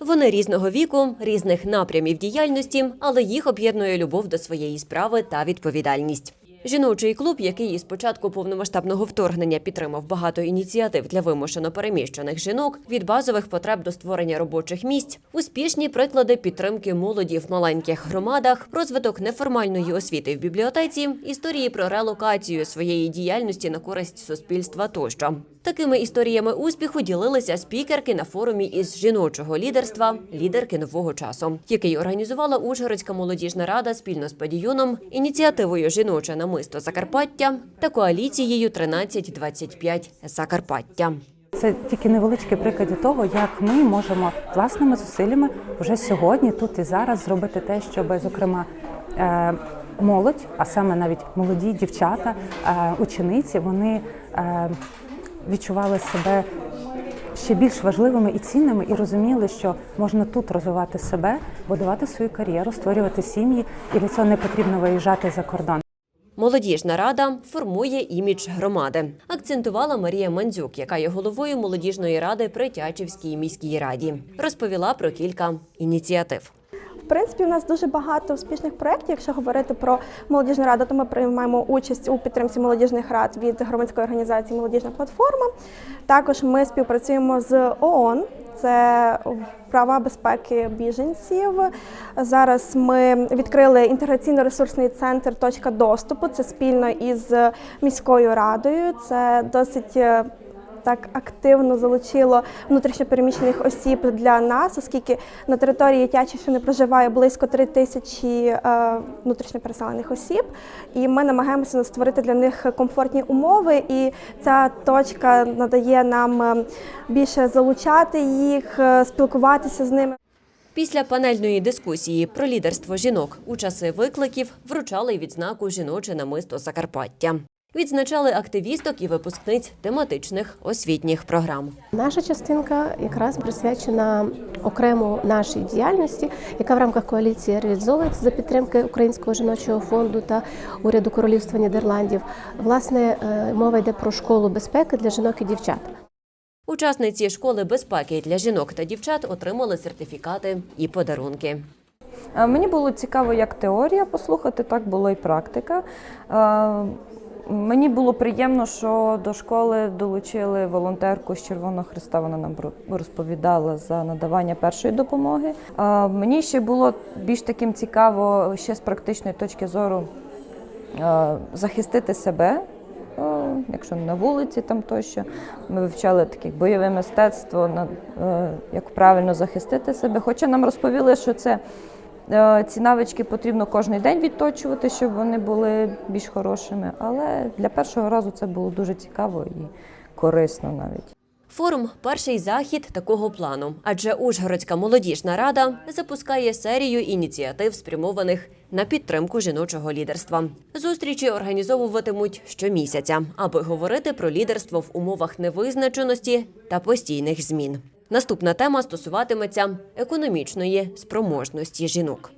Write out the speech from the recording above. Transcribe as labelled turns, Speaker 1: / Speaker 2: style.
Speaker 1: Вони різного віку, різних напрямів діяльності, але їх об'єднує любов до своєї справи та відповідальність. Жіночий клуб, який із початку повномасштабного вторгнення підтримав багато ініціатив для вимушено переміщених жінок, від базових потреб до створення робочих місць, успішні приклади підтримки молоді в маленьких громадах, розвиток неформальної освіти в бібліотеці, історії про релокацію своєї діяльності на користь суспільства тощо. Такими історіями успіху ділилися спікерки на форумі із жіночого лідерства Лідерки нового часу, який організувала Ужгородська молодіжна рада спільно з падіюном, ініціативою Жіноче намисто Закарпаття та коаліцією 1325 Закарпаття.
Speaker 2: Це тільки невеличкі приклади того, як ми можемо власними зусиллями вже сьогодні, тут і зараз зробити те, щоб, зокрема, е, молодь, а саме навіть молоді дівчата, е, учениці, вони е, відчували себе ще більш важливими і цінними, і розуміли, що можна тут розвивати себе, будувати свою кар'єру, створювати сім'ї, і для цього не потрібно виїжджати за кордон.
Speaker 1: Молодіжна рада формує імідж громади. Акцентувала Марія Мандзюк, яка є головою молодіжної ради при Тячівській міській раді. Розповіла про кілька ініціатив.
Speaker 3: В принципі, у нас дуже багато успішних проєктів. Якщо говорити про молодіжну раду, то ми приймаємо участь у підтримці молодіжних рад від громадської організації Молодіжна платформа. Також ми співпрацюємо з ООН. Це права безпеки біженців. Зараз ми відкрили інтеграційно-ресурсний центр Точка доступу. Це спільно із міською радою. Це досить е, так активно залучило внутрішньопереміщених осіб для нас, оскільки на території Тячівщини проживає близько 3 тисячі е, внутрішньопереселених осіб, і ми намагаємося створити для них комфортні умови. І ця точка надає нам е, більше залучати їх, е, спілкуватися з ними.
Speaker 1: Після панельної дискусії про лідерство жінок у часи викликів вручали відзнаку Жіноче намисто Закарпаття. Відзначали активісток і випускниць тематичних освітніх програм.
Speaker 4: Наша частинка якраз присвячена окремо нашій діяльності, яка в рамках коаліції реалізовується за підтримки Українського жіночого фонду та уряду Королівства Нідерландів. Власне, е, мова йде про школу безпеки для жінок і дівчат.
Speaker 1: Учасниці школи безпеки для жінок та дівчат отримали сертифікати і подарунки.
Speaker 5: Е, Мені було цікаво як теорія послухати, так було і практика. Мені було приємно, що до школи долучили волонтерку з Червоного Христа. Вона нам ро- розповідала за надавання першої допомоги. Мені ще було більш таким цікаво ще з практичної точки зору захистити себе. Якщо на вулиці там тощо, ми вивчали таке бойове мистецтво, е, як правильно захистити себе. Хоча нам розповіли, що це ці навички потрібно кожен день відточувати, щоб вони були більш хорошими. Але для першого разу це було дуже цікаво і корисно навіть.
Speaker 1: Форум перший захід такого плану, адже Ужгородська молодіжна рада запускає серію ініціатив, спрямованих на підтримку жіночого лідерства. Зустрічі організовуватимуть щомісяця, аби говорити про лідерство в умовах невизначеності та постійних змін. Наступна тема стосуватиметься економічної спроможності жінок.